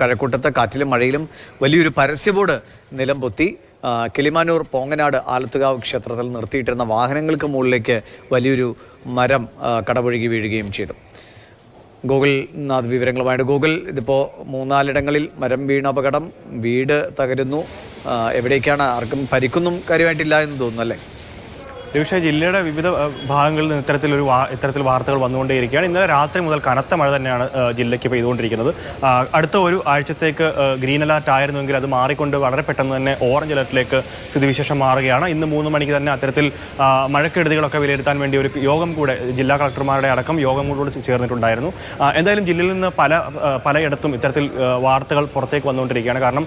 കഴക്കൂട്ടത്ത് കാറ്റിലും മഴയിലും വലിയൊരു പരസ്യബോർഡ് നിലം പൊത്തി കിളിമാനൂർ പോങ്ങനാട് ആലത്തുകാവ് ക്ഷേത്രത്തിൽ നിർത്തിയിട്ടിരുന്ന വാഹനങ്ങൾക്ക് മുകളിലേക്ക് വലിയൊരു മരം കടപുഴകി വീഴുകയും ചെയ്തു. ഗൂഗിൾ നാഥ് വിവരങ്ങളുമായിട്ട്. ഗൂഗിൾ ഇതിപ്പോൾ മൂന്നാലിടങ്ങളിൽ മരം വീണ അപകടം വീട് തകരുന്നു. എവിടേക്കാണ് ആർക്കും പരിക്കൊന്നും കാര്യമായിട്ടില്ല എന്ന് തോന്നുന്നു അല്ലേ? പക്ഷേ ജില്ലയുടെ വിവിധ ഭാഗങ്ങളിൽ നിന്ന് ഇത്തരത്തിലൊരു ഇത്തരത്തിൽ വാർത്തകൾ വന്നുകൊണ്ടേയിരിക്കുകയാണ്. ഇന്നലെ രാത്രി മുതൽ കനത്ത മഴ തന്നെയാണ് ജില്ലയ്ക്ക് പെയ്തുകൊണ്ടിരിക്കുന്നത്. അടുത്ത ഒരു ആഴ്ചത്തേക്ക് ഗ്രീൻ അലർട്ട് ആയിരുന്നുവെങ്കിൽ അത് മാറിക്കൊണ്ട് വളരെ പെട്ടെന്ന് തന്നെ ഓറഞ്ച് അലർട്ടിലേക്ക് സ്ഥിതിവിശേഷം മാറുകയാണ്. ഇന്ന് മൂന്ന് മണിക്ക് തന്നെ അത്തരത്തിൽ മഴക്കെടുതികളൊക്കെ വിലയിരുത്താൻ വേണ്ടി ഒരു യോഗം കൂടെ ജില്ലാ കളക്ടർമാരുടെ അടക്കം യോഗം കൂടെ ചേർന്നിട്ടുണ്ടായിരുന്നു എന്തായാലും ജില്ലയിൽ നിന്ന് പല പലയിടത്തും ഇത്തരത്തിൽ വാർത്തകൾ പുറത്തേക്ക് വന്നുകൊണ്ടിരിക്കുകയാണ്. കാരണം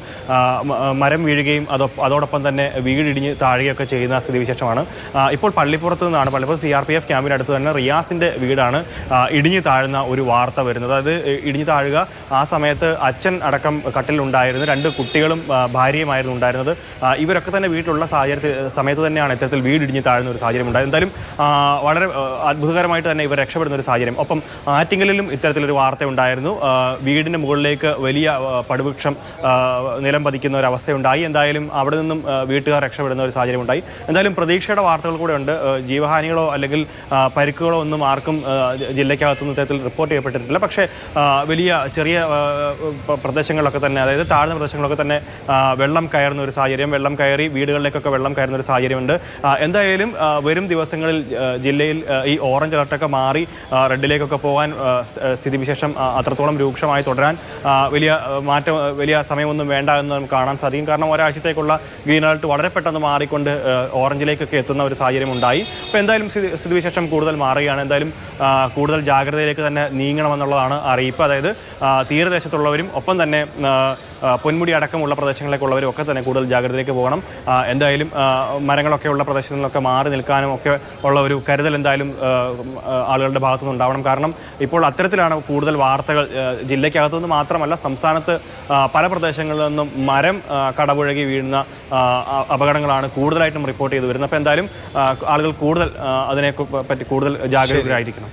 മരം വീഴുകയും അതോ അതോടൊപ്പം തന്നെ വീടിടിഞ്ഞ് താഴുകയൊക്കെ ചെയ്യുന്ന സ്ഥിതിവിശേഷമാണ്. ഇപ്പോൾ പള്ളിപ്പുറത്ത് നിന്നാണ് പള്ളിപ്പുറത്ത് സി ആർ പി എഫ് ക്യാമ്പിനടുത്ത് തന്നെ റിയാസിന്റെ വീടാണ് ഇടിഞ്ഞു താഴുന്ന ഒരു വാർത്ത വരുന്നത്. അതായത് ഇടിഞ്ഞു താഴുക ആ സമയത്ത് അച്ഛൻ അടക്കം കട്ടിലുണ്ടായിരുന്നു രണ്ട് കുട്ടികളും ഭാര്യയുമായിരുന്നു ഉണ്ടായിരുന്നത്. ഇവരൊക്കെ തന്നെ വീട്ടിലുള്ള സാഹചര്യത്തിൽ സമയത്ത് തന്നെയാണ് ഇത്തരത്തിൽ വീട് ഇടിഞ്ഞു താഴുന്ന ഒരു സാഹചര്യം ഉണ്ടായത്. എന്തായാലും വളരെ അത്ഭുതകരമായിട്ട് തന്നെ ഇവർ രക്ഷപ്പെടുന്ന ഒരു സാഹചര്യം. ഒപ്പം ആറ്റിങ്ങലിലും ഇത്തരത്തിലൊരു വാർത്ത ഉണ്ടായിരുന്നു. വീടിന് മുകളിലേക്ക് വലിയ പടുവൃക്ഷം നിലം പതിക്കുന്ന ഒരു അവസ്ഥയുണ്ടായി. എന്തായാലും അവിടെ നിന്നും വീട്ടുകാർ രക്ഷപ്പെടുന്ന ഒരു സാഹചര്യം ഉണ്ടായി എന്തായാലും പ്രതീക്ഷയുടെ വാർത്തകൾ കൂടെ ഉണ്ട് ജീവഹാനികളോ അല്ലെങ്കിൽ പരിക്കുകളോ ഒന്നും ആർക്കും ജില്ലയ്ക്കകത്തുനിന്ന് ഇത്തരത്തിൽ റിപ്പോർട്ട് ചെയ്യപ്പെട്ടിട്ടില്ല. പക്ഷേ വലിയ ചെറിയ പ്രദേശങ്ങളിലൊക്കെ തന്നെ അതായത് താഴ്ന്ന പ്രദേശങ്ങളൊക്കെ തന്നെ വെള്ളം കയറുന്ന ഒരു സാഹചര്യം വെള്ളം കയറി വീടുകളിലേക്കൊക്കെ വെള്ളം കയറുന്ന ഒരു സാഹചര്യമുണ്ട്. എന്തായാലും വരും ദിവസങ്ങളിൽ ജില്ലയിൽ ഈ ഓറഞ്ച് അലർട്ടൊക്കെ മാറി റെഡിലേക്കൊക്കെ പോകാൻ സ്ഥിതിവിശേഷം അത്രത്തോളം രൂക്ഷമായി തുടരാൻ വലിയ മാറ്റം വലിയ സമയമൊന്നും വേണ്ട എന്ന് നമുക്ക് കാണാൻ സാധിക്കും. കാരണം ഒരാഴ്ചത്തേക്കുള്ള ഗ്രീൻ അലർട്ട് വളരെ പെട്ടെന്ന് മാറിക്കൊണ്ട് ഓറഞ്ചിലേക്കൊക്കെ എത്തുന്ന ഒരു സാഹചര്യം ഉണ്ടായി അപ്പോൾ എന്തായാലും സ്ഥിതി സ്ഥിതിവിശേഷം കൂടുതൽ മാറുകയാണ്. എന്തായാലും കൂടുതൽ ജാഗ്രതയിലേക്ക് തന്നെ നീങ്ങണമെന്നുള്ളതാണ് അറിയിപ്പ്. അതായത് തീരദേശത്തുള്ളവരും ഒപ്പം തന്നെ പൊന്മുടി അടക്കമുള്ള പ്രദേശങ്ങളിലേക്കുള്ളവരും ഒക്കെ തന്നെ കൂടുതൽ ജാഗ്രതയിലേക്ക് പോകണം. എന്തായാലും മരങ്ങളൊക്കെ ഉള്ള പ്രദേശങ്ങളിലൊക്കെ മാറി നിൽക്കാനും ഒക്കെ ഉള്ള ഒരു കരുതൽ എന്തായാലും ആളുകളുടെ ഭാഗത്തുനിന്ന് ഉണ്ടാവണം. കാരണം ഇപ്പോൾ അത്തരത്തിലാണ് കൂടുതൽ വാർത്തകൾ ജില്ലയ്ക്കകത്തു ജില്ലയ്ക്കകത്തുനിന്ന് മാത്രമല്ല സംസ്ഥാനത്ത് പല പ്രദേശങ്ങളിൽ നിന്നും മരം കടപുഴകി വീഴുന്ന അപകടങ്ങളാണ് കൂടുതലായിട്ടും റിപ്പോർട്ട് ചെയ്തു വരുന്നത്. അപ്പോൾ എന്തായാലും ആളുകൾ കൂടുതൽ അതിനെ പറ്റി കൂടുതൽ ജാഗരൂകരായിരിക്കണം